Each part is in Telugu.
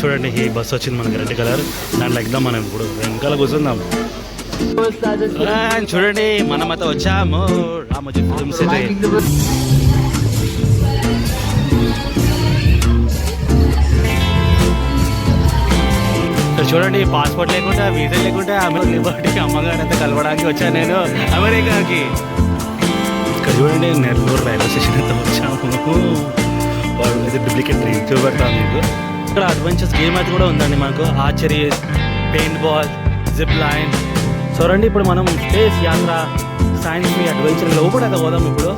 చూడండి ఈ బస్సు వచ్చింది మనకి రెడ్ కలర్. దాంట్లో ఎగ్దాం మనం ఇప్పుడు. వెనకాల కూర్చుందాం. చూడండి మనం అయితే వచ్చాము. Ramoji film city. చూడండి పాస్పోర్ట్ లేకుండా వీసా లేకుండా అమెరికా లిబర్టీ అమ్మగారు అంతా కలవడానికి వచ్చాను నేను అమెరికాకి. ఇక్కడ చూడండి నెల్లూరు రైల్వే స్టేషన్ అయితే వచ్చాము వాడు అయితే డూప్లికేట్ ట్రైన్ చూపెడతాను మీకు. ఇక్కడ అడ్వెంచర్స్ గేమ్ అయితే కూడా ఉందండి మనకు. Archery paint ball zip line చూడండి ఇప్పుడు మనం స్పేస్ యాత్ర సైన్స్ మీ అడ్వెంచర్ లోపడైతే పోదాం ఇప్పుడు.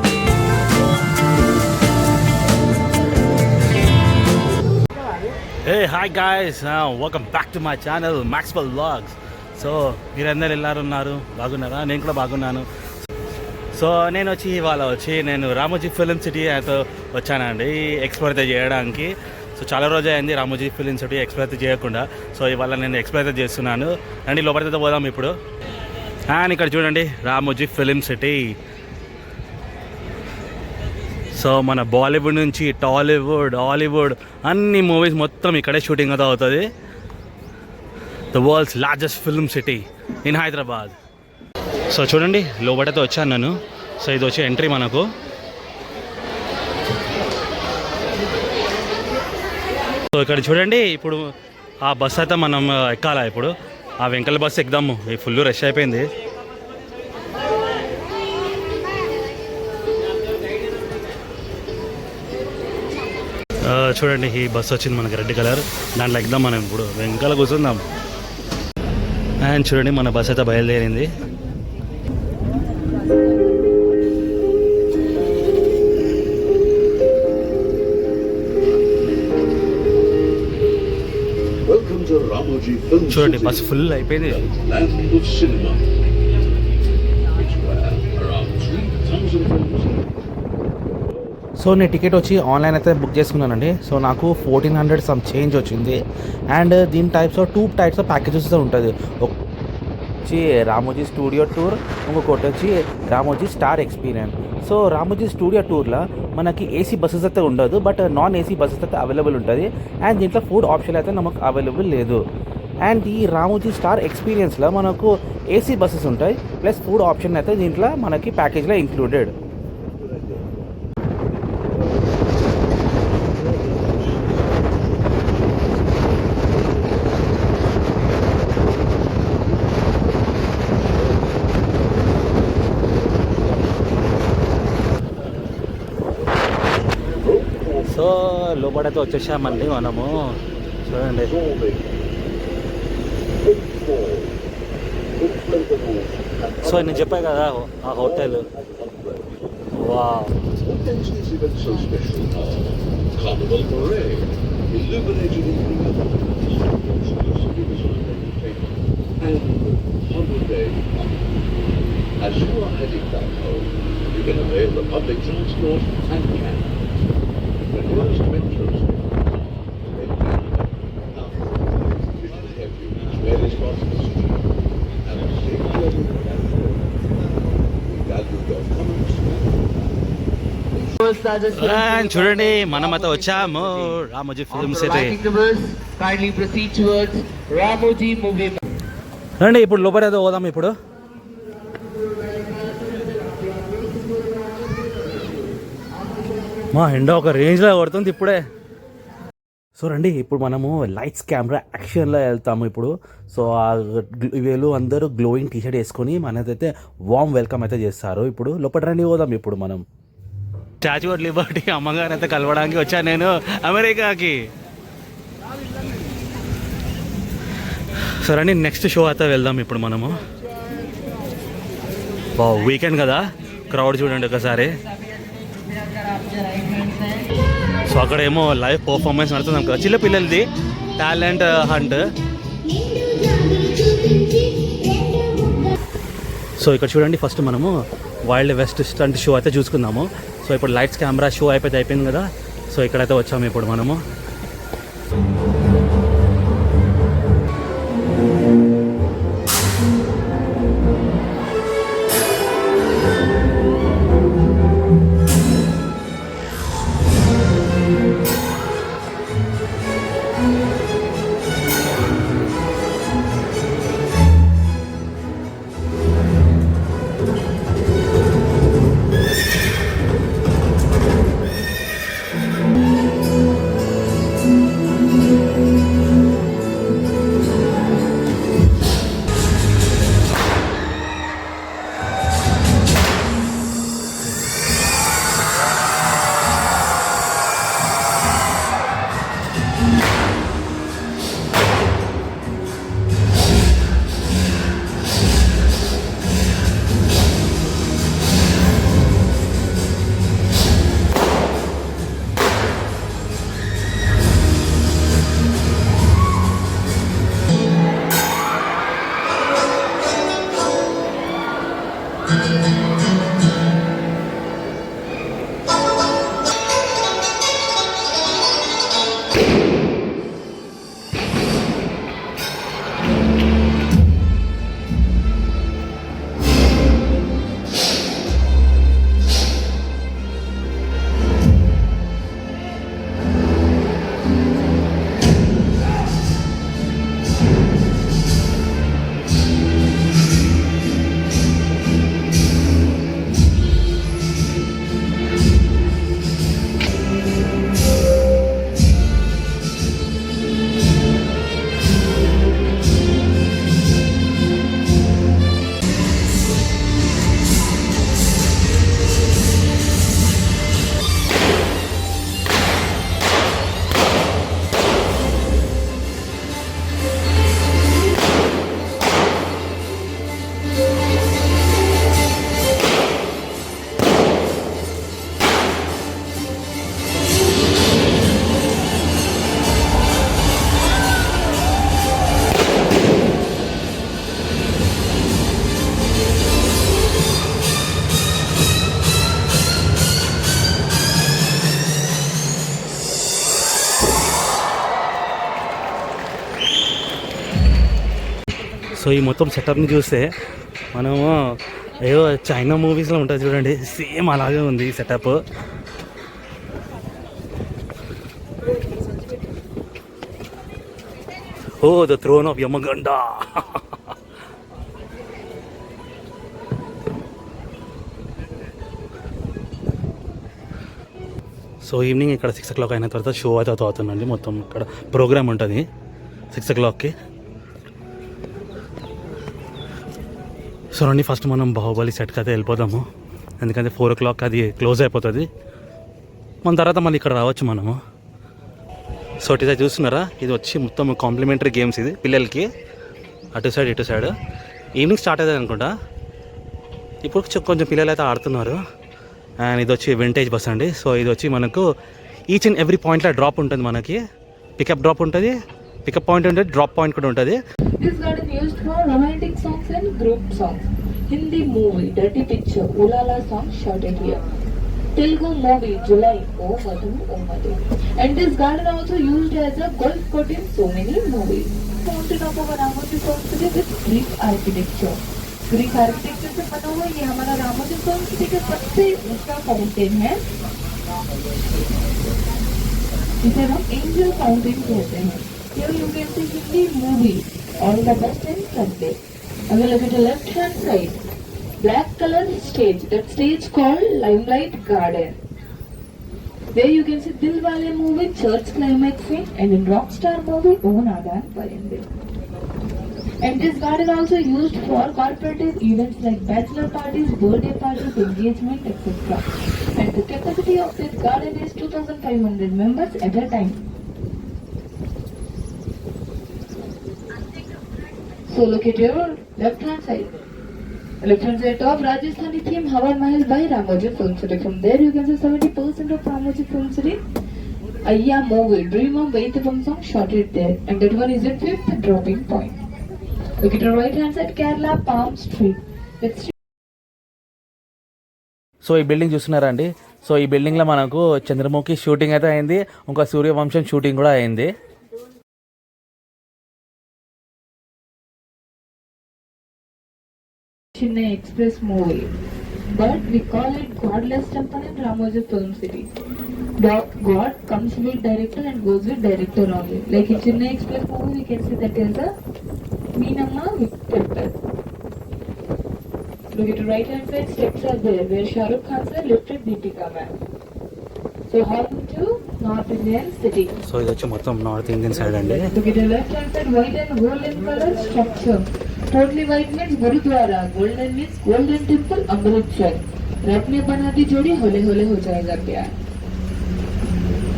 Hey hi guys welcome back to my channel Maxwell blogs so మీరందరూ వెళ్ళారు ఉన్నారు బాగున్నారా? నేను కూడా బాగున్నాను. సో నేను వచ్చి ఇవాళ వచ్చి నేను రామోజీ ఫిలిం సిటీ అయితే వచ్చానండి. ఎక్స్ప్లోర్ అయితే చేయడానికి. సో చాలా రోజు అయింది రామోజీ ఫిలిం సిటీ ఎక్స్ప్లోర్ అయితే చేయకుండా. సో ఇవాళ నేను ఎక్స్ప్లోర్ అయితే చేస్తున్నాను. రండి లోపలికి పోదాం ఇప్పుడు. అండ్ ఇక్కడ చూడండి రామోజీ ఫిలిం సిటీ. సో మన బాలీవుడ్ నుంచి టాలీవుడ్ హాలీవుడ్ అన్ని మూవీస్ మొత్తం ఇక్కడే షూటింగ్ అయితే అవుతుంది. The world's largest film city in Hyderabad so చూడండి లోబడితే వచ్చాను నేను. సో ఇది వచ్చి ఎంట్రీ మనకు. సో ఇక్కడ చూడండి ఇప్పుడు ఆ బస్ అయితే మనం ఎక్కాలా ఇప్పుడు? ఆ వెంకల బస్ ఎక్కుదాము ఈ ఫుల్ రష్ అయిపోయింది. చూడండి ఈ బస్ వచ్చింది మనకి రెడ్ కలర్. దాంట్లో ఎక్కుదాం మనం ఇప్పుడు. వెంకల కూర్చుందాం. అండ్ చూడండి మన బస్ అయితే బయలుదేరింది. చూడండి బస్సు బస్ ఫుల్ అయిపోయింది. సో నేను టికెట్ వచ్చి ఆన్లైన్ అయితే బుక్ చేసుకున్నానండి. సో నాకు ఫోర్టీన్ హండ్రెడ్ సమ్ చేంజ్ వచ్చింది. అండ్ దీని types of two types of packages ఉంటుంది. వచ్చి రామోజీ స్టూడియో టూర్ ఇంకొకటి వచ్చి Ramoji star experience so Ramoji studio టూర్లో మనకి ఏసీ బస్సెస్ అయితే ఉండదు బట్ నాన్ ఏసీ బస్సెస్ అయితే అవైలబుల్ ఉంటుంది. అండ్ దీంట్లో ఫుడ్ ఆప్షన్ అయితే మనకు అవైలబుల్ లేదు. అండ్ ఈ రామోజీ స్టార్ ఎక్స్పీరియన్స్లో మనకు ఏసీ బస్సెస్ ఉంటాయి ప్లస్ ఫుడ్ ఆప్షన్ అయితే దీంట్లో మనకి ప్యాకేజ్లో ఇంక్లూడెడ్ సో లోపడైతే వచ్చేసామండి మనము. చూడండి. సో నేను చెప్పాను కదా ఆ హోటల్ వా What makes this event so special? Carnival Parade, illuminated evening of exclusively designed entertainment, and holiday fun. As you are heading back home, you can avail the public transport and cab. The nearest metro చూడండి మనం అయితే వచ్చాము. రామోజీ ఫిల్మ్ సిటీ రండి ఇప్పుడు లోపలైతే పోదాం ఇప్పుడు. మా ఎండ ఒక రేంజ్లో కొడుతుంది ఇప్పుడే. సో రండి ఇప్పుడు మనము లైట్స్ కెమెరా యాక్షన్లో వెళ్తాము ఇప్పుడు. సో ఆ వీళ్ళు అందరూ గ్లోయింగ్ టీషర్ట్ వేసుకొని మనదైతే వామ్ వెల్కమ్ అయితే చేస్తారు. ఇప్పుడు లోపల రండి పోదాం ఇప్పుడు మనం. స్టాచ్యూ ఆఫ్ లిబర్టీ అమ్మగారు అయితే కలవడానికి వచ్చాను నేను అమెరికాకి సరే అండి నెక్స్ట్ షో అయితే వెళ్దాం ఇప్పుడు మనము. బా వీకెండ్ కదా? క్రౌడ్ చూడండి ఒకసారి. సో అక్కడ ఏమో లైవ్ పర్ఫార్మెన్స్ నడుతుంది కదా చిన్న పిల్లలది టాలెంట్ హంట్ సో ఇక్కడ చూడండి ఫస్ట్ మనము వైల్డ్ వెస్ట్ స్టంట్ షో అయితే చూసుకుందాము. సో ఇప్పుడు లైట్స్ కెమెరా షో అయిపోతే అయిపోయింది కదా. సో ఇక్కడైతే వచ్చాము ఇప్పుడు మనము. సో ఈ మొత్తం సెటప్ని చూస్తే మనము ఏదో చైనా మూవీస్లో ఉంటుంది చూడండి. సేమ్ అలాగే ఉంది ఈ setup of the throne of Yamaganda so evening ఇక్కడ సిక్స్ ఓ క్లాక్ అయిన తర్వాత షో అయితే అవుతుందండి. మొత్తం ఇక్కడ ప్రోగ్రామ్ ఉంటుంది. సిక్స్ ఓ క్లాక్కి సో రండి ఫస్ట్ మనం బాహుబలి సెట్కి అయితే వెళ్ళిపోదాము. ఎందుకంటే ఫోర్ ఓ క్లాక్ అది క్లోజ్ అయిపోతుంది. మన తర్వాత మళ్ళీ ఇక్కడ రావచ్చు మనము. సో ఇటు సైడ్ చూస్తున్నారా? ఇది వచ్చి మొత్తం కాంప్లిమెంటరీ గేమ్స్ ఇది పిల్లలకి. అటు సైడ్ ఇటు సైడ్ ఈవినింగ్ స్టార్ట్ అవుతుంది అనుకుంటా. ఇప్పుడు కొంచెం పిల్లలు అయితే ఆడుతున్నారు. అండ్ ఇది వచ్చి వింటేజ్ బస్ అండి. సో ఇది వచ్చి మనకు ఈచ్ అండ్ ఎవ్రీ పాయింట్లో డ్రాప్ ఉంటుంది మనకి. పికప్ డ్రాప్ ఉంటుంది. పికప్ పాయింట్ ఉంటుంది డ్రాప్ పాయింట్ కూడా ఉంటుంది This garden used for romantic songs and group songs. Hindi movie Dirty Picture Ulala song shot at here. Telugu movie July O Madhu O Madhu. And this garden also used as a golf court in so many movies. Mountain of our Ramoji Sonskiti with Greek architecture. Greek architecture से बना हुआ ये हमारा रामोजी संस्कृति का सबसे ऊंचा फाउंटेन है इसे हम एंजल फाउंटेन कहते हैं Here you can see Hindi movie on the best and Sunday. And look at the left hand side. Black color stage. That stage called Limelight Garden. There you can see Dilwale movie church climax scene and in Rockstar movie Own Adan Parinde. And this garden also used for corporate events like bachelor parties, birthday parties, engagement, etc. And the capacity of this garden is 2500 members at a time. So locate your left hand side left hand side top Rajasthani theme Hawa Mahal by Ramoji film city from there you can see seventy percent of Ramoji film city Ayya movie dream of weight bum song shot it there and that one is it fifth dropping point look it right hand side Kerala palm street with so ఈ బిల్డింగ్ చూస్తున్నారా అండి? సో ఈ బిల్డింగ్లో మనకు చంద్రముఖి షూటింగ్ అయితే అయింది. ఇంకా సూర్యవంశం షూటింగ్ కూడా అయింది. Express movie. But we call it Godless Temple in Ramoji Film City. God, God comes with director and goes with director only. Like in Chennai Express movie, we can see that is a Meenamma temple. Look at the right hand side, steps are there where Shah Rukh Khan sir lifted Deepika ma'am. So home to North Indian city. So ఇది వచ్చి మొత్తం నార్త్ ఇండియన్ సైడ్ అండి Look at the left hand side, white and totally white means gurdwara golden means golden temple Amritsar रब ने बना दी जोड़ी होले होले हो जाएगा प्यार।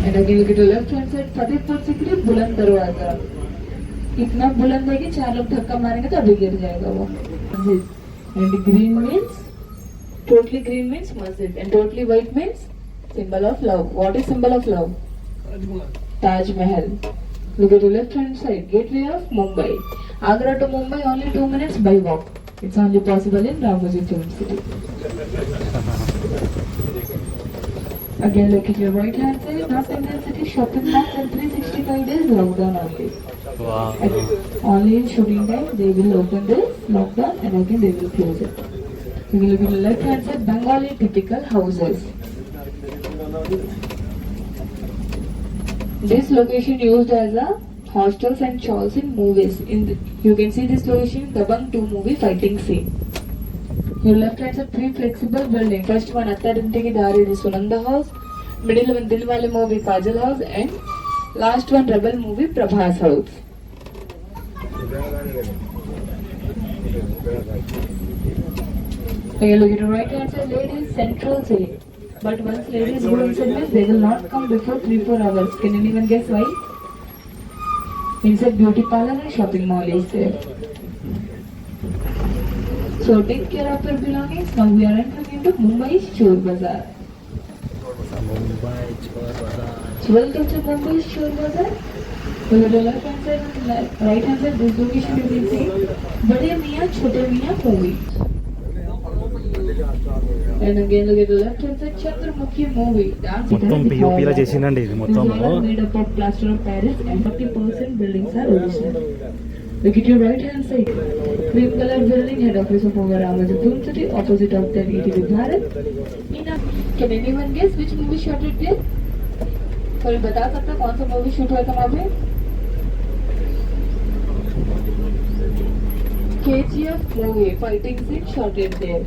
And again look at the left hand side Fatehpur Sikri Buland Darwaza इतना बुलंद है कि चार लोग धक्का मारेंगे तो अभी गिर जाएगा वो। And green means totally green means masjid and totally white means symbol of love what is symbol of love Taj Mahal look at the left hand side gateway of Mumbai Agra to Mumbai only two minutes by walk. It's only possible in Ramoji Film City. Again, look at your right hand side, North Indian City shopping malls and 365 days lockdown only. And only in shooting time they will open this lockdown and again they will close it. You will look at the left hand side, Bengali typical houses. This location used as a hostels and chawls in movies. In the, you can see this location in Dabang 2 movie fighting scene. Your left hand side three flexible building. First one Attarinti Dari Sunanda house. Middle one Dilwale movie Kajal house and last one Rebel movie Prabhas house. Okay, look at the right hand side ladies central city. But once ladies go inside they will not come before 3-4 hours. Can anyone guess why? Inside beauty parlor and shopping mall is there. So take care of your belongings. Now we are entering into Mumbai Chor Bazaar. So welcome to Mumbai Chor Bazaar. So the left hand side and right hand side this location you can see Bade Mia Chote Mia movie. And again look at the left hand side Chandramukhi movie. Dance మొత్తం పిఓపిలో చేసిందండి ఇది This మొత్తం all are made up of plaster of Paris and 40% buildings are original. Look at your right hand side. Cream color building, head office of our Ramoji Film City, opposite of the ETV Bharat. Ina, can anyone guess which movie shot it there? कोई बता सकता कौन सा मूवी शूट हुआ था वहाँ पे KGF movie fighting scene shot it there.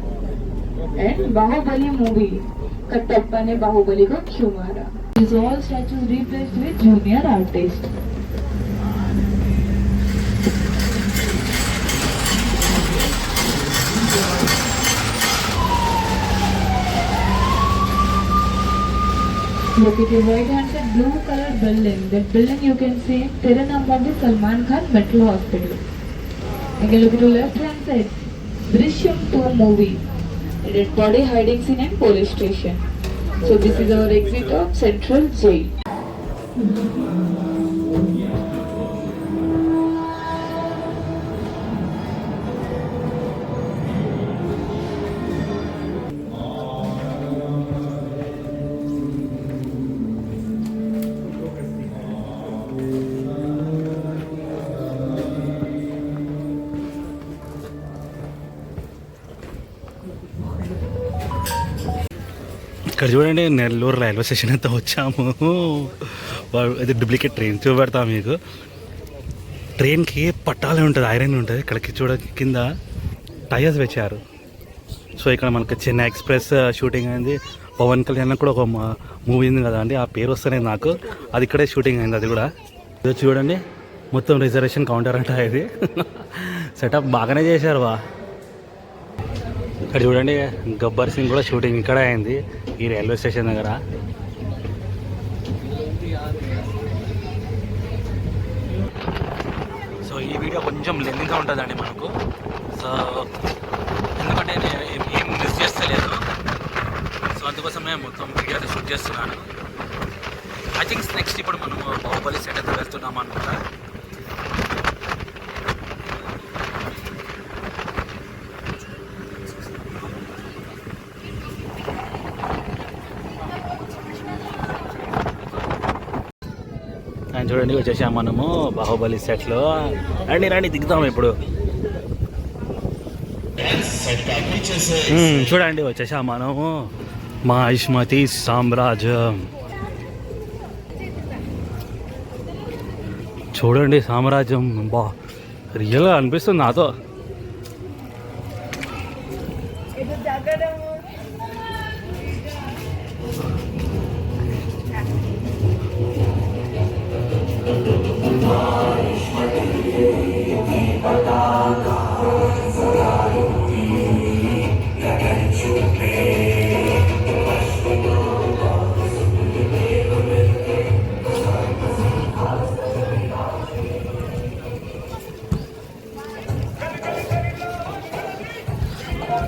And Bahubali movie. Kattappa ने बाहुबली को क्यों मारा? These all statues replaced with junior artist. Look at your right hand side blue color building. That building you can see in Tirunelveli Salman Khan Mental Hospital. Again look at your left hand side. Drishyam 2 movie. Dead body hiding scene in police station. So this is our exit of Central Jail. ఇక్కడ చూడండి నెల్లూరు రైల్వే స్టేషన్ అంతా వచ్చాము. ఇది డూప్లికేట్ ట్రైన్ చూపెడతా మీకు. ట్రైన్కి పట్టాలే ఉంటుంది ఐరన్ ఉంటుంది. ఇక్కడికి చూడ కింద టైర్స్ వచ్చారు సో ఇక్కడ మనకి చెన్నై ఎక్స్ప్రెస్ షూటింగ్ అయింది. పవన్ కళ్యాణ్ కూడా ఒక మూవీ ఉంది కదా అండి ఆ పేరు వస్తేనే నాకు. అది ఇక్కడే షూటింగ్ అయింది అది కూడా. ఇది చూడండి మొత్తం రిజర్వేషన్ కౌంటర్ అంట ఇది. సెటప్ బాగానే చేశారు వా ఇక్కడ చూడండి గబ్బర్ సింగ్ కూడా షూటింగ్ ఇక్కడ అయింది ఈ రైల్వే స్టేషన్ దగ్గర. సో ఈ వీడియో కొంచెం లెంగ్గా ఉంటుందండి మనకు. సో ఎందుకంటే నేను ఏం- మిస్ చేస్తలేదు. సో అందుకోసం నేను మొత్తం వీడియో షూట్ చేస్తున్నాను. ఐ థింక్ నెక్స్ట్ ఇప్పుడు మనం బాహుబలి సెట్ అయితే వెళ్తున్నాం అనుకుంటా. చూడండి వచ్చేసాం మనము బాహుబలి సెట్లో రండి రండి దిగుతాం ఇప్పుడు. చూడండి వచ్చేసాం మనము. మా ఇష్మతి సామ్రాజ్యం. చూడండి సామ్రాజ్యం బా రియల్గా అనిపిస్తుంది నాతో.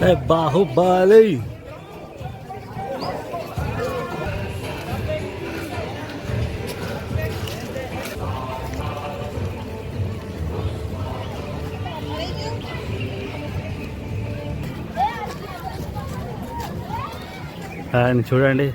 ఏ బాహుబలి అండ్ చూడండి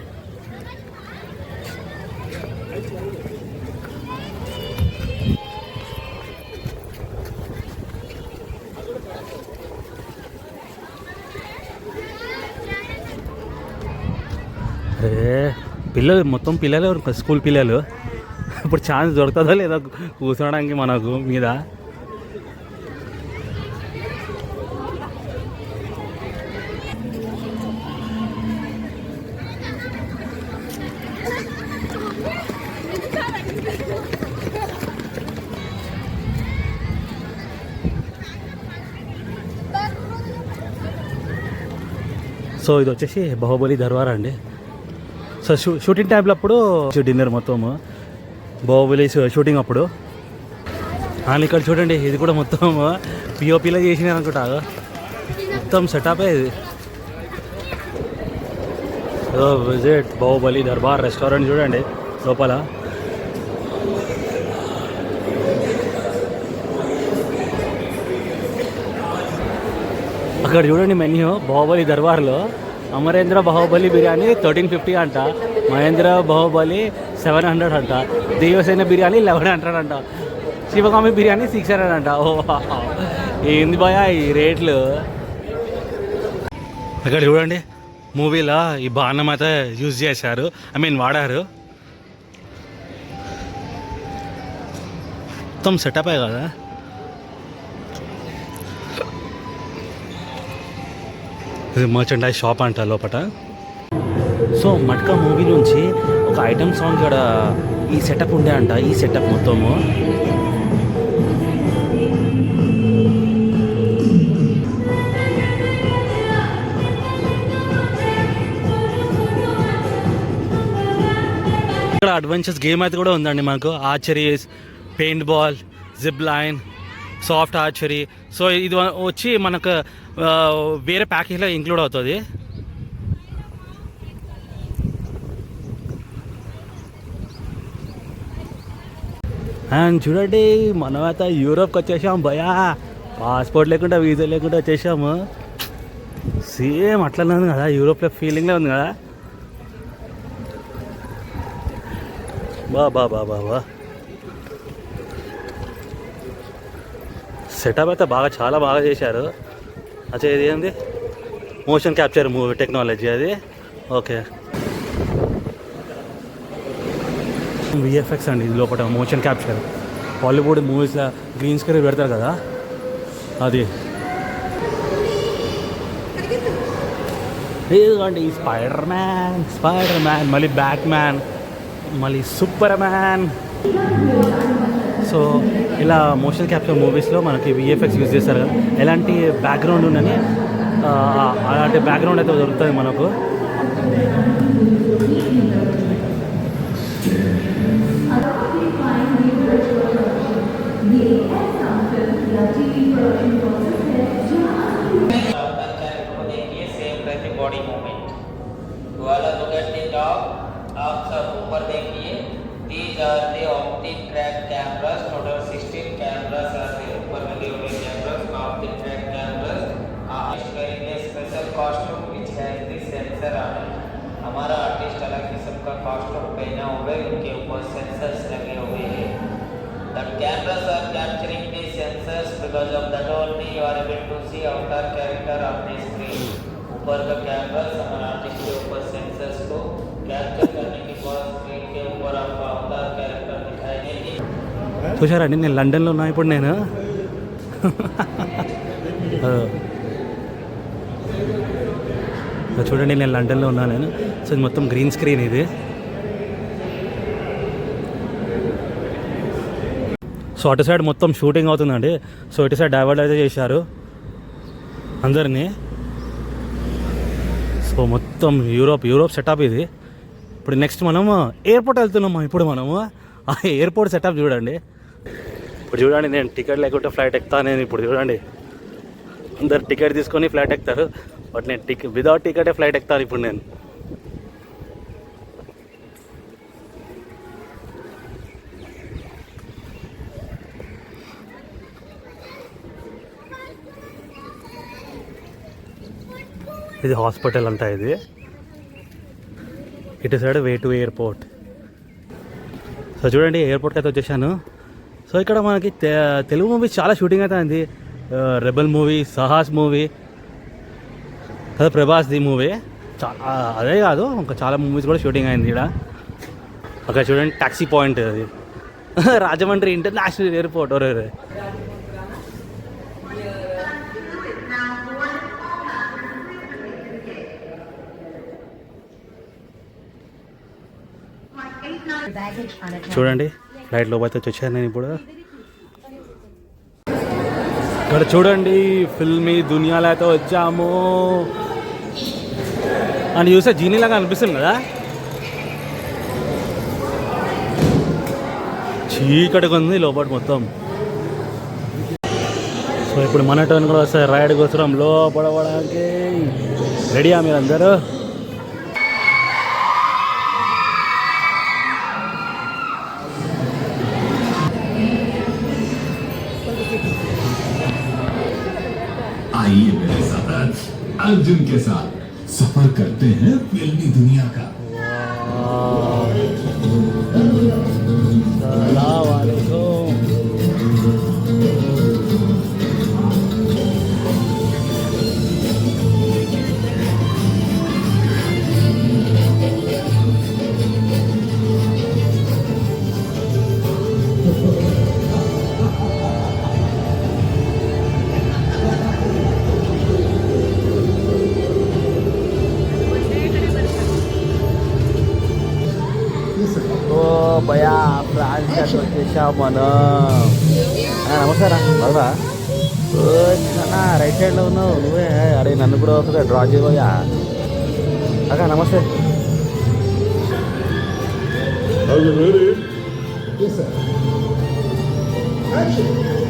పిల్లలు మొత్తం పిల్లలే ఉన్నారు, స్కూల్ పిల్లలు. ఇప్పుడు ఛాన్స్ దొరుకుతుందో లేదో కూర్చోడానికి మనకు మీద. సో ఇది వచ్చేసి బాహుబలి దర్బార్ అండి. సో షూ షూటింగ్ టైంలో అప్పుడు డిన్నర్ మొత్తము బాహుబలి షూటింగ్ అప్పుడు. అండ్ ఇక్కడ చూడండి ఇది కూడా మొత్తం పిఓపిలో చేసినారు అనుకుంటా. మొత్తం సెటప్ ఇది. విజిట్ బాహుబలి దర్బార్ రెస్టారెంట్ చూడండి లోపల. అక్కడ చూడండి మెన్యూ బాహుబలి దర్బార్లో. అమరేంద్ర బాహుబలి బిర్యానీ థర్టీన్ ఫిఫ్టీ అంట. మహేంద్ర బాహుబలి సెవెన్ హండ్రెడ్ అంట. దేవసేన బిర్యానీ లెవెన్ హండ్రెడ్ అంట. శివగామి బిర్యానీ సిక్స్ హండ్రెడ్ అంట. ఓ ఏంది భయ ఈ రేట్లు? ఇక్కడ చూడండి మూవీలో ఈ బాణం అయితే యూజ్ చేశారు. ఐ మీన్ వాడారు. మొత్తం సెటప్ కదా? ఇది మర్చెండైజ్ షాప్ అంట లోపల సో మట్కా మూవీ నుంచి ఒక ఐటమ్ సాంగ్ ఇక్కడ ఈ సెటప్ ఉండే అంట ఈ సెటప్ మొత్తము. ఇక్కడ అడ్వెంచర్స్ గేమ్ అయితే కూడా ఉందండి మనకు archeries paint ball zip line soft archery so ఇది వచ్చి మనకు వేరే ప్యాకేజ్లో ఇంక్లూడ్ అవుతుంది. అండ్ చూడండి మనమైతే యూరోప్కి వచ్చేసాం భయా పాస్పోర్ట్ లేకుండా వీసా లేకుండా వచ్చేసాము. సేమ్ అట్లనే ఉంది కదా యూరోప్లో ఫీలింగ్లో ఉంది కదా. బా బా బా బా బా. సెటప్ అయితే బాగా చాలా బాగా చేశారు. అచ్చా ఇది ఏంది? మోషన్ క్యాప్చర్ మూవీ టెక్నాలజీ అది. ఓకే విఎఫ్ఎక్స్ అండి ఇది లోపల మోషన్ క్యాప్చర్ హాలీవుడ్ మూవీస్లో గ్రీన్ స్క్రీన్ పెడతారు కదా? అది. ఇదిగోండి ఈ స్పైడర్ మ్యాన్ స్పైడర్ మ్యాన్ మళ్ళీ బ్యాట్ మ్యాన్ మళ్ళీ సూపర్ మ్యాన్ సో ఇలా మోషన్ క్యాప్చర్ మూవీస్లో మనకి విఎఫ్ఎక్స్ యూజ్ చేస్తారు కదా ఎలాంటి బ్యాక్గ్రౌండ్ ఉందని ఆ, అలాంటి బ్యాక్గ్రౌండ్ అయితే దొరుకుతుంది మనకు को देखिए सेम रहती बॉडी मूवमेंट वाला look at the top आप सब ऊपर देखिए these are the optic track cameras total 16 cameras are there हुए cameras optic track cameras are wearing a special costume which has the sensor on it हमारा आर्टिस्ट अलग किस्म का कॉस्ट्यूम पहना हुआ है उनके ऊपर सेंसर्स लगे हुए हैं The cameras are capturing the sensors because of that only you are able to see avatar character on the screen. ऊपर का कैमरा हमारा आर्टिस्ट के ऊपर सेंसर्स को कैप्चर చూసారండి నేను లండన్లో ఉన్నా ఇప్పుడు నేను. చూడండి నేను లండన్లో ఉన్నా నేను. సో ఇది మొత్తం గ్రీన్ స్క్రీన్ ఇది. సో అటు సైడ్ మొత్తం షూటింగ్ అవుతుందండి. సో ఇటు సైడ్ డైవర్ట్ అయితే చేశారు అందరినీ. సో మొత్తం యూరోప్ యూరోప్ సెటప్ ఇది. ఇప్పుడు నెక్స్ట్ మనం ఎయిర్పోర్ట్ వెళ్తున్నాము? ఇప్పుడు మనము? ఆ ఎయిర్పోర్ట్ సెటప్ చూడండి. ఇప్పుడు చూడండి నేను టికెట్ లేకుంటే ఫ్లైట్ ఎక్కుతా నేను ఇప్పుడు చూడండి. అందరు టికెట్ తీసుకొని ఫ్లైట్ ఎక్కుతారు. బట్ నేను టికెట్ వితౌట్ టికెటే ఫ్లైట్ ఎక్కుతాను ఇప్పుడు నేను. ఇది హాస్పిటల్ అంట ఇది. ఇటు side way to airport. So చూడండి ఎయిర్పోర్ట్కి అయితే వచ్చేసాను. సో ఇక్కడ మనకి తెలుగు మూవీస్ చాలా షూటింగ్ అయితే అయింది. రెబల్ మూవీ సహాస్ మూవీ కదా ప్రభాస్ది మూవీ చాలా అదే కాదు ఇంకా చాలా మూవీస్ కూడా షూటింగ్ అయింది ఇక్కడ. అక్కడ చూడండి టాక్సీ పాయింట్ అది. రాజమండ్రి ఇంటర్నేషనల్ ఎయిర్పోర్ట్ ఒరే చూడండి ఫ్లైట్ లోపలికి వచ్చి వచ్చాను నేను ఇప్పుడు. ఇక్కడ చూడండి ఫిల్మీ దునియాలో అయితే వచ్చాము. అని చూస్తే జీనీలాగా అనిపిస్తుంది కదా. చీకటిగా ఉంది లోపల మొత్తం. సో ఇప్పుడు మన టర్న్ కూడా వస్తాయి రైడ్ కోసం లోపడవడానికి రెడీయా మీరు अर्जुन के साथ सफ़र करते हैं फिल्मी दुनिया का। మనం ఆ, నమస్తే రా బాగా రైట్ సైడ్లో ఉన్నావు. నువ్వే అరే నన్ను కూడా ఒకసారి డ్రా చేయబోయా? అక్క నమస్తే. Are you ready? లాంబోగిని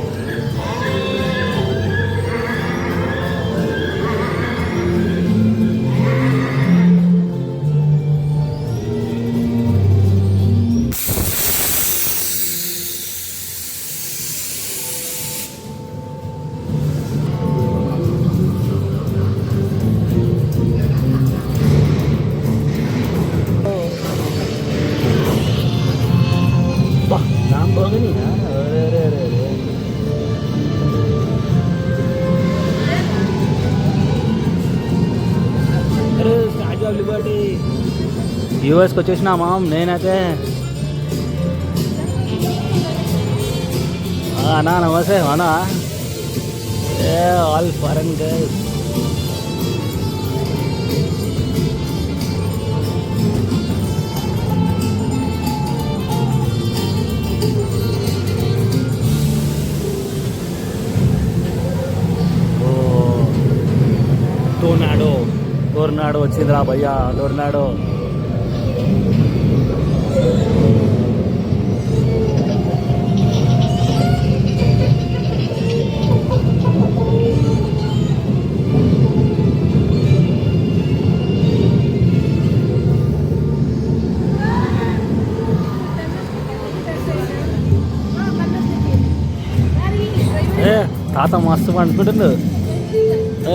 యూఎస్కి వచ్చేసినా మామ్ నేనైతే ఆ, అన్నా నమస్తే అన్నా ఏ all foreign guys tornado tornado వచ్చిందిరా భయ్యా టోర్నాడో ఏ తాత మస్తు పండుకుంటుండు.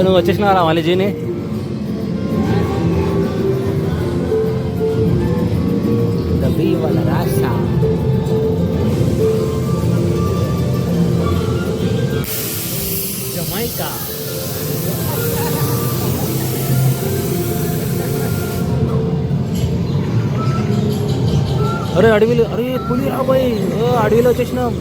నువ్వు వచ్చేసినారా మళ్ళీ జీని? Viva la raza. Jamaica. అరే అడవిలో అరే పులి రాబోయ్ ఓ అడవిలో వచ్చేసినాం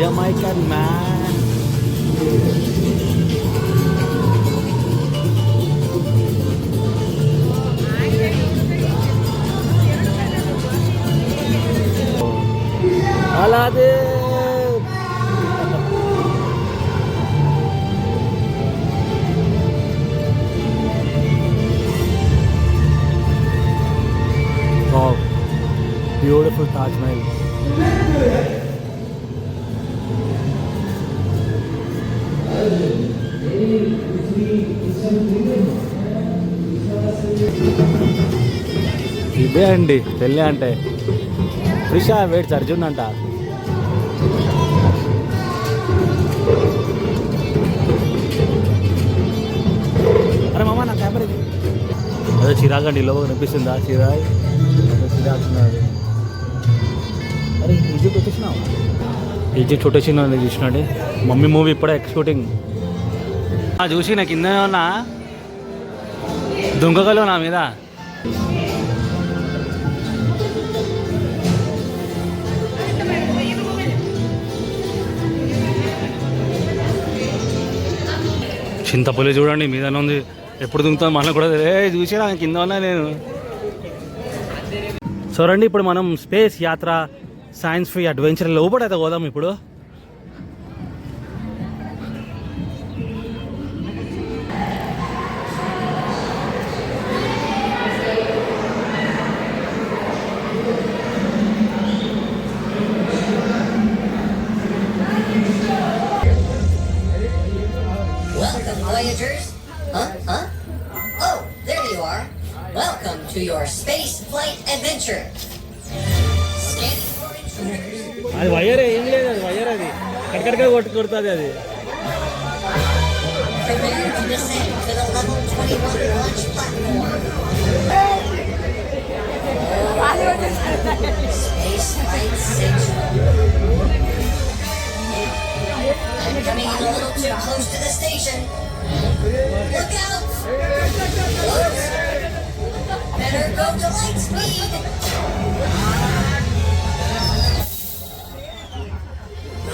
Jamaican man. అండి పెళ్ళి అంటే. త్రిష వేడి అర్జున్ అంట. అరే మామ నా కెమెరా. అదే చిరాగ్ అండి లోపల కనిపిస్తుందా? చిరాగ్ చిరాగ్ అరే ఈజిప్ట్ వచ్చేసినావు ఈజిప్ట్ వచ్చేసిన చూసినాడు. మమ్మీ మూవీ ఇప్పుడే ఎక్స్పోర్టింగ్ చూసి నాకు కింద ఉన్నా. దుంకగలు నా మీద. చింతపల్లి చూడండి మీదనే ఉంది. ఎప్పుడు దుంకుతాను మనకు కూడా ఏ చూసి కింద ఉన్నా నేను. సో రండి ఇప్పుడు మనం స్పేస్ యాత్ర సైన్స్ ఫ్రీ అడ్వెంచర్ లోపడైతే పోదాం ఇప్పుడు. అది వైర్ ఏం లేదు అది వైర్ అది కడకడగా కొట్టు కొడుతుంది అది Prepare to descend to the level 21 launch platform. Space Flight 6. I'm coming in a little too close to the station. Look out! Oops. Better go to light speed.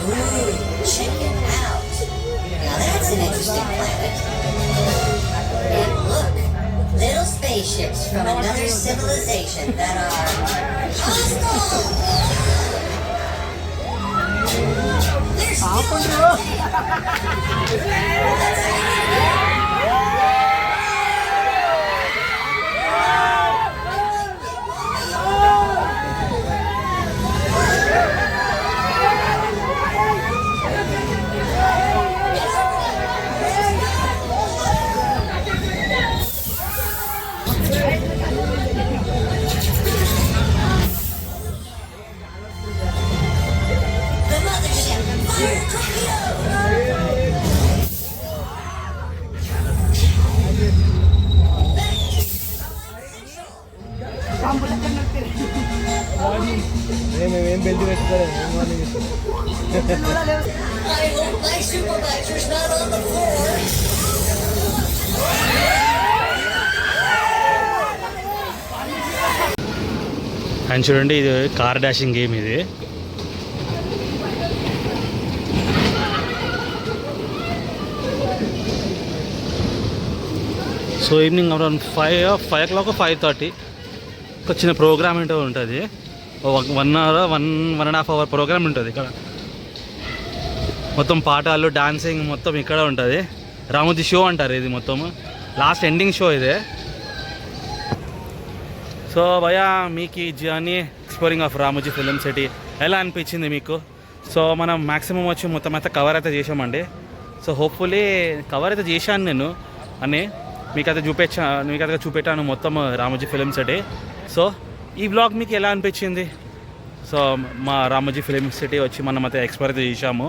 Chicken out. Now that's an interesting planet. And look, little spaceships from another civilization that are hostile. They're still చూడండి ఇది కార్ డాషింగ్ గేమ్ ఇది. So evening around five five o'clock five thirty ఒక చిన్న ప్రోగ్రామ్ ఏంటో ఉంటుంది. One hour one one and half hour programme ఉంటుంది ఇక్కడ. మొత్తం పాటలు డాన్సింగ్ మొత్తం ఇక్కడ ఉంటుంది. రాముది షో అంటారు ఇది మొత్తం. లాస్ట్ ఎండింగ్ షో ఇదే. సో భయ మీకు ఈ journey exploring of Ramoji Film City ఎలా అనిపించింది మీకు? సో మనం మ్యాక్సిమం వచ్చి మొత్తం అయితే కవర్ అయితే చేసామండి సో హోప్ఫుల్లీ కవర్ అయితే చేశాను నేను. అని మీకు అయితే చూపించా మీకు అయితే చూపెట్టాను మొత్తం రామోజీ ఫిలిం సిటీ సో ఈ బ్లాగ్ మీకు ఎలా అనిపించింది? సో మా రామోజీ ఫిలిం సిటీ వచ్చి మనం అయితే ఎక్స్ప్లోర్ అయితే చేశాము.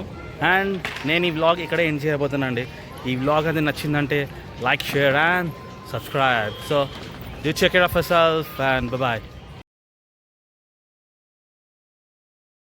అండ్ నేను ఈ బ్లాగ్ ఇక్కడే ఎండ్ చేయబోతున్నానండి. ఈ బ్లాగ్ అది నచ్చిందంటే like share and subscribe so Do check it out for yourself and bye bye.